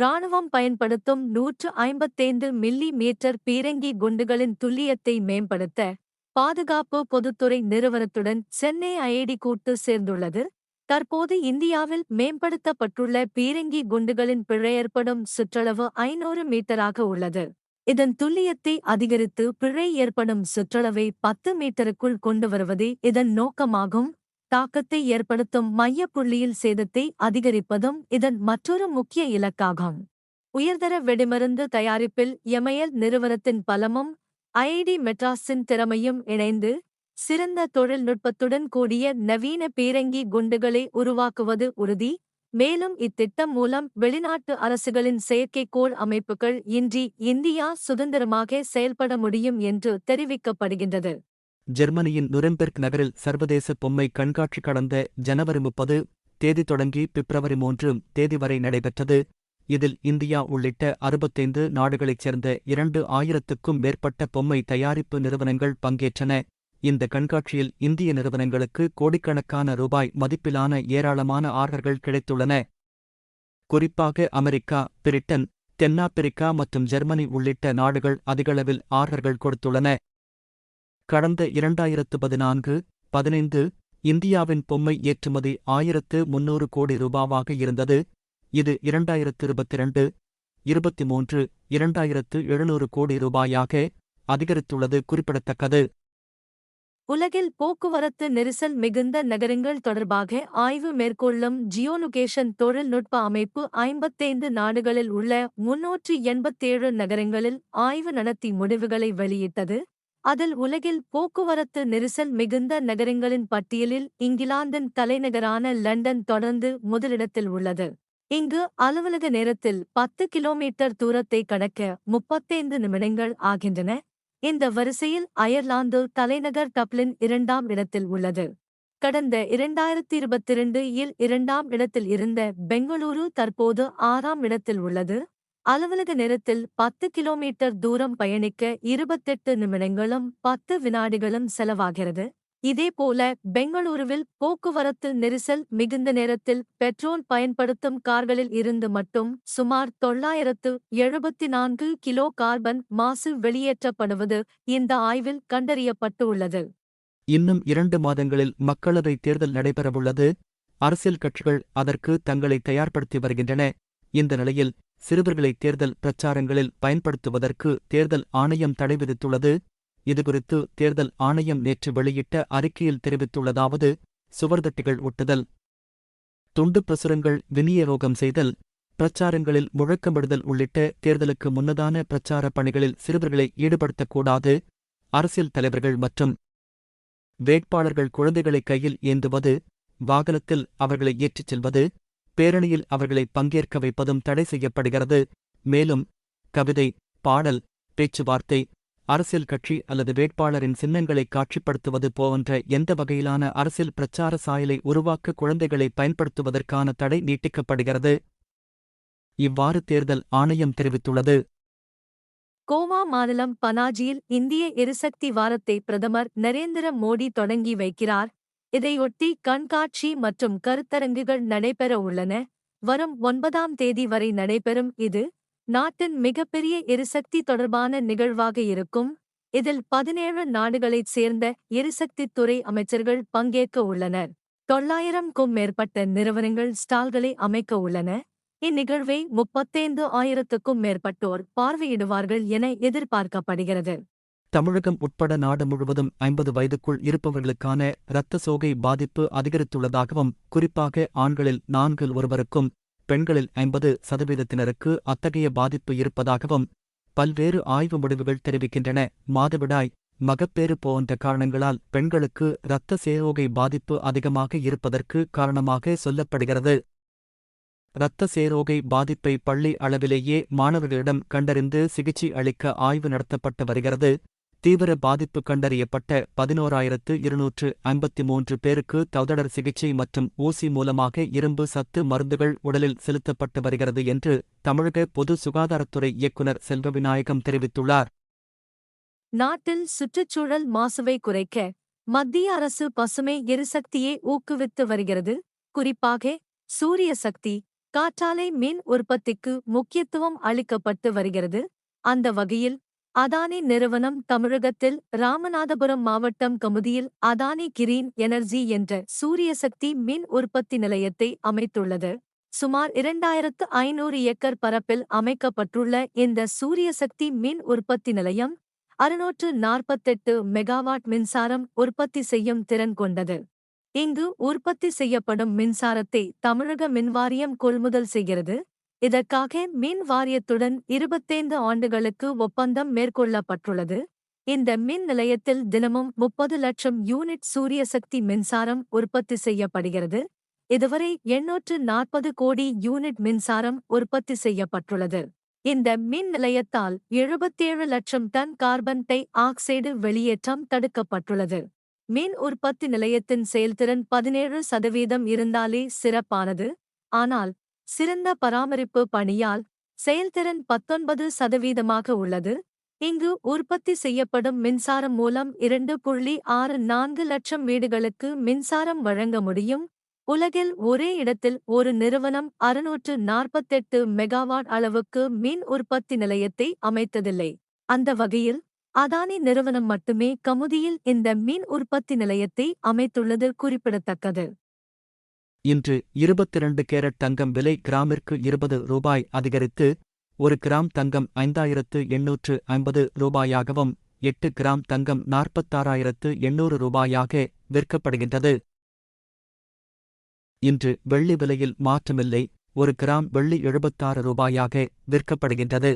ராணுவம் பயன்படுத்தும் நூற்று ஐம்பத்தைந்து மில்லி மீட்டர் பீரங்கி குண்டுகளின் துல்லியத்தை மேம்படுத்த பாதுகாப்பு பொதுத்துறை நிறுவனத்துடன் சென்னை ஐஐடி கூட்டு சேர்ந்துள்ளது. தற்போது இந்தியாவில் மேம்படுத்தப்பட்டுள்ள பீரங்கி குண்டுகளின் பிழை ஏற்படும் சுற்றளவு ஐநூறு மீட்டராக உள்ளது. இதன் துல்லியத்தை அதிகரித்து பிழை ஏற்படும் சுற்றளவை பத்து மீட்டருக்குள் கொண்டு வருவதே இதன் நோக்கமாகும். தாக்கத்தை ஏற்படுத்தும் மையப்புள்ளியில் சேதத்தை அதிகரிப்பதும் இதன் மற்றொரு முக்கிய இலக்காகும். உயர்தர வெடிமருந்து தயாரிப்பில் எமயல் நிறுவனத்தின் பலமும் ஐஐடி மெட்ராஸின் திறமையும் இணைந்து சிறந்த தொழில்நுட்பத்துடன் கூடிய நவீன பீரங்கி குண்டுகளை உருவாக்குவது உறுதி. மேலும் இத்திட்டம் மூலம் வெளிநாட்டு அரசுகளின் செயற்கைக்கோள் அமைப்புகள் இன்றி இந்தியா சுதந்திரமாக செயல்பட முடியும் என்று தெரிவிக்கப்படுகின்றது. ஜெர்மனியின் நுரெம்பெர்க் நகரில் சர்வதேச பொம்மை கண்காட்சி கடந்த ஜனவரி முப்பது தேதி தொடங்கி பிப்ரவரி மூன்று தேதி வரை நடைபெற்றது. இதில் இந்தியா உள்ளிட்ட அறுபத்தைந்து நாடுகளைச் சேர்ந்த இரண்டு ஆயிரத்துக்கும் மேற்பட்ட பொம்மை தயாரிப்பு நிறுவனங்கள் பங்கேற்றன. இந்த கண்காட்சியில் இந்திய நிறுவனங்களுக்கு கோடிக்கணக்கான ரூபாய் மதிப்பிலான ஏராளமான ஆர்டர்கள் கிடைத்துள்ளன. குறிப்பாக அமெரிக்கா பிரிட்டன் தென்னாப்பிரிக்கா மற்றும் ஜெர்மனி உள்ளிட்ட நாடுகள் அதிகளவில் ஆர்டர்கள் கொடுத்துள்ளன. கடந்த இரண்டாயிரத்து பதினான்கு பதினைந்து இந்தியாவின் பொம்மை ஏற்றுமதி ஆயிரத்து முன்னூறு கோடி ரூபாவாக இருந்தது. இது இரண்டாயிரத்து இருபத்திரண்டு இருபத்தி மூன்று இரண்டாயிரத்து எழுநூறு கோடி ரூபாயாக அதிகரித்துள்ளது குறிப்பிடத்தக்கது. உலகில் போக்குவரத்து நெரிசல் மிகுந்த நகரங்கள் தொடர்பாக ஆய்வு மேற்கொள்ளும் ஜியோலொகேஷன் தொழில்நுட்ப அமைப்பு ஐம்பத்தைந்து நாடுகளில் உள்ள முன்னூற்றி எண்பத்தேழு நகரங்களில் ஆய்வு நடத்தி முடிவுகளை வெளியிட்டது. அதில் உலகில் போக்குவரத்து நெரிசல் மிகுந்த நகரங்களின் பட்டியலில் இங்கிலாந்தின் தலைநகரான லண்டன் தொடர்ந்து முதலிடத்தில் உள்ளது. இங்கு அலுவலக நேரத்தில் பத்து கிலோமீட்டர் தூரத்தை கடக்க முப்பத்தைந்து நிமிடங்கள் ஆகின்றன. இந்த வரிசையில் அயர்லாந்து தலைநகர் டப்ளின் இரண்டாம் இடத்தில் உள்ளது. கடந்த இரண்டாயிரத்தி இருபத்திரண்டு இல் இரண்டாம் இடத்தில் இருந்த பெங்களூரு தற்போது ஆறாம் இடத்தில் உள்ளது. அலுவலக நேரத்தில் பத்து கிலோமீட்டர் தூரம் பயணிக்க இருபத்தெட்டு நிமிடங்களும் பத்து வினாடிகளும் செலவாகிறது. இதேபோல பெங்களூருவில் போக்குவரத்து நெரிசல் மிகுந்த நேரத்தில் பெட்ரோல் பயன்படுத்தும் கார்களில் இருந்து மட்டும் சுமார் தொள்ளாயிரத்து எழுபத்தி நான்கு கிலோ கார்பன் மாசு வெளியேற்றப்படுவது இந்த ஆய்வில் கண்டறியப்பட்டுள்ளது. இன்னும் இரண்டு மாதங்களில் மக்களவை தேர்தல் நடைபெறவுள்ளது. அரசியல் கட்சிகள் அதற்கு தங்களை தயார்படுத்தி வருகின்றன. இந்த நிலையில் சிறுவர்களை தேர்தல் பிரச்சாரங்களில் பயன்படுத்துவதற்கு தேர்தல் ஆணையம் தடை விதித்துள்ளது. இதுகுறித்து தேர்தல் ஆணையம் நேற்று வெளியிட்ட அறிக்கையில் தெரிவித்துள்ளதாவது சுவர்தட்டிகள் ஒட்டுதல் துண்டு பிரசுரங்கள் விநியோகம் செய்தல் பிரச்சாரங்களில் முழக்கமிடுதல் உள்ளிட்ட தேர்தலுக்கு முன்னதான பிரச்சார பணிகளில் சிறுவர்களை ஈடுபடுத்தக்கூடாது. அரசியல் தலைவர்கள் மற்றும் வேட்பாளர்கள் குழந்தைகளை கையில் ஏந்துவது வாகனத்தில் அவர்களை ஏற்றிச் செல்வது பேரணியில் அவர்களை பங்கேற்க வைப்பதும் தடை செய்யப்படுகிறது. மேலும் கவிதை பாடல் பேச்சுவார்த்தை அரசியல் கட்சி அல்லது வேட்பாளரின் சின்னங்களை காட்சிப்படுத்துவது போன்ற எந்த வகையிலான அரசியல் பிரச்சார சாயலை உருவாக்க குழந்தைகளை பயன்படுத்துவதற்கான தடை நீட்டிக்கப்படுகிறது. இவ்வாறு தேர்தல் ஆணையம் தெரிவித்துள்ளது. கோவா மாநிலம் பனாஜியில் இந்திய எரிசக்தி வாரத்தை பிரதமர் நரேந்திர மோடி தொடங்கி வைக்கிறார். இதையொட்டி கண்காட்சி மற்றும் கருத்தரங்குகள் நடைபெற உள்ளன. வரும் ஒன்பதாம் தேதி வரை நடைபெறும் இது நாட்டின் மிகப்பெரிய எரிசக்தி தொடர்பான நிகழ்வாக இருக்கும். இதில் பதினேழு நாடுகளைச் சேர்ந்த எரிசக்தித் துறை அமைச்சர்கள் பங்கேற்க உள்ளனர். தொள்ளாயிரம்க்கும் மேற்பட்ட நிறுவனங்கள் ஸ்டால்களை அமைக்க உள்ளன. இந்நிகழ்வை முப்பத்தைந்து ஆயிரத்துக்கும் மேற்பட்டோர் பார்வையிடுவார்கள் என எதிர்பார்க்கப்படுகிறது. தமிழகம் உட்பட நாடு முழுவதும் ஐம்பது வயதுக்குள் இருப்பவர்களுக்கான இரத்த சோகை பாதிப்பு அதிகரித்துள்ளதாகவும் குறிப்பாக ஆண்களில் நான்கில் ஒருவருக்கும் பெண்களில் ஐம்பது சதவீதத்தினருக்கு அத்தகைய பாதிப்பு இருப்பதாகவும் பல்வேறு ஆய்வு முடிவுகள் தெரிவிக்கின்றன. மாதவிடாய் மகப்பேறு போன்ற காரணங்களால் பெண்களுக்கு இரத்த சேரோகை பாதிப்பு அதிகமாக இருப்பதற்கு காரணமாக சொல்லப்படுகிறது. இரத்த சேரோகை பாதிப்பை பள்ளி அளவிலேயே மாணவர்களிடம் கண்டறிந்து சிகிச்சை அளிக்க ஆய்வு நடத்தப்பட்டு வருகிறது. தீவிர பாதிப்பு கண்டறியப்பட்ட பதினோராயிரத்து இருநூற்று ஐம்பத்தி மூன்று பேருக்கு தௌதடர் சிகிச்சை மற்றும் ஊசி மூலமாக இரும்பு சத்து மருந்துகள் உடலில் செலுத்தப்பட்டு வருகிறது என்று தமிழக பொது சுகாதாரத்துறை இயக்குநர் செல்வவிநாயகம் தெரிவித்துள்ளார். நாட்டில் சுற்றுச்சூழல் மாசுவை குறைக்க மத்திய அரசு பசுமை எரிசக்தியை ஊக்குவித்து வருகிறது. குறிப்பாக சூரிய சக்தி காற்றாலை மின் உற்பத்திக்கு முக்கியத்துவம் அளிக்கப்பட்டு வருகிறது. அந்த வகையில் அதானி நிறுவனம் தமிழகத்தில் ராமநாதபுரம் மாவட்டம் கமுதியில் அதானி கிரீன் எனர்ஜி என்ற சூரியசக்தி மின் உற்பத்தி நிலையத்தை அமைத்துள்ளது. சுமார் இரண்டாயிரத்து ஐநூறு ஏக்கர் பரப்பில் அமைக்கப்பட்டுள்ள இந்த சூரியசக்தி மின் உற்பத்தி நிலையம் அறுநூற்று நாற்பத்தெட்டு மெகாவாட் மின்சாரம் உற்பத்தி செய்யும் திறன் கொண்டது. இங்கு உற்பத்தி செய்யப்படும் மின்சாரத்தை தமிழக மின்வாரியம் கொள்முதல் செய்கிறது. இதற்காக மின் வாரியத்துடன் இருபத்தைந்து ஆண்டுகளுக்கு ஒப்பந்தம் மேற்கொள்ளப்பட்டுள்ளது. இந்த மின் நிலையத்தில் தினமும் முப்பது லட்சம் யூனிட் சூரியசக்தி மின்சாரம் உற்பத்தி செய்யப்படுகிறது. இதுவரை எண்ணூற்று நாற்பது கோடி யூனிட் மின்சாரம் உற்பத்தி செய்யப்பட்டுள்ளது. இந்த மின் நிலையத்தால் எழுபத்தேழு லட்சம் டன் கார்பன் டை ஆக்சைடு வெளியேற்றம் தடுக்கப்பட்டுள்ளது. மின் உற்பத்தி நிலையத்தின் செயல்திறன் பதினேழு சதவீதம் இருந்தாலே சிறப்பானது. ஆனால் சிறந்த பராமரிப்பு பணியால் செயல்திறன் பத்தொன்பது சதவீதமாக உள்ளது. இங்கு உற்பத்தி செய்யப்படும் மின்சாரம் மூலம் இரண்டு புள்ளி ஆறு நான்கு லட்சம் வீடுகளுக்கு மின்சாரம் வழங்க முடியும். உலகில் ஒரே இடத்தில் ஒரு நிறுவனம் அறுநூற்று நாற்பத்தெட்டு மெகாவாட் அளவுக்கு மின் உற்பத்தி நிலையத்தை அமைத்ததில்லை. அந்த வகையில் அதானி நிறுவனம் மட்டுமே கமுதியில் இந்த மின் உற்பத்தி நிலையத்தை அமைத்துள்ளது குறிப்பிடத்தக்கது. இன்று இருபத்திரண்டு கேரட் தங்கம் விலை கிராமிற்கு இருபது ரூபாய் அதிகரித்து ஒரு கிராம் தங்கம் ஐந்தாயிரத்து எண்ணூற்று ஐம்பது ரூபாயாகவும் எட்டு கிராம் தங்கம் நாற்பத்தாறாயிரத்து எண்ணூறு ரூபாயாக விற்கப்படுகின்றது. இன்று வெள்ளி விலையில் மாற்றமில்லை ஒரு கிராம் வெள்ளி எழுபத்தாறு ரூபாயாக விற்கப்படுகின்றது.